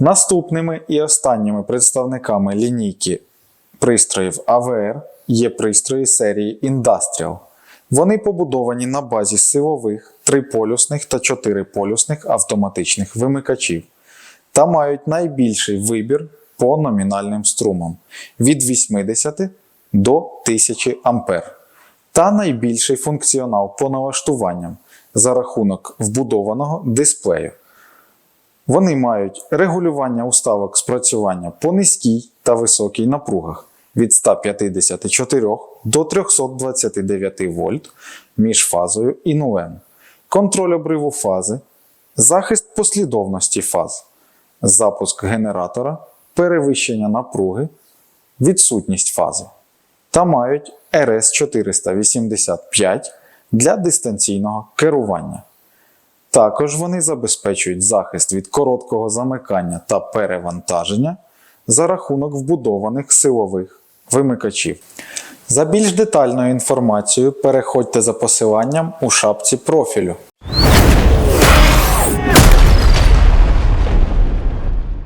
Наступними і останніми представниками лінійки пристроїв AVR є пристрої серії Industrial. Вони побудовані на базі силових, триполюсних та чотириполюсних автоматичних вимикачів та мають найбільший вибір по номінальним струмам від 80 до 1000 А та найбільший функціонал по налаштуванням за рахунок вбудованого дисплею. Вони мають регулювання уставок спрацювання по низькій та високій напругах від 154 до 329 вольт між фазою і нулем, контроль обриву фази, захист послідовності фаз, запуск генератора, перевищення напруги, відсутність фази та мають RS485 для дистанційного керування. Також вони забезпечують захист від короткого замикання та перевантаження за рахунок вбудованих силових вимикачів. За більш детальною інформацією переходьте за посиланням у шапці профілю.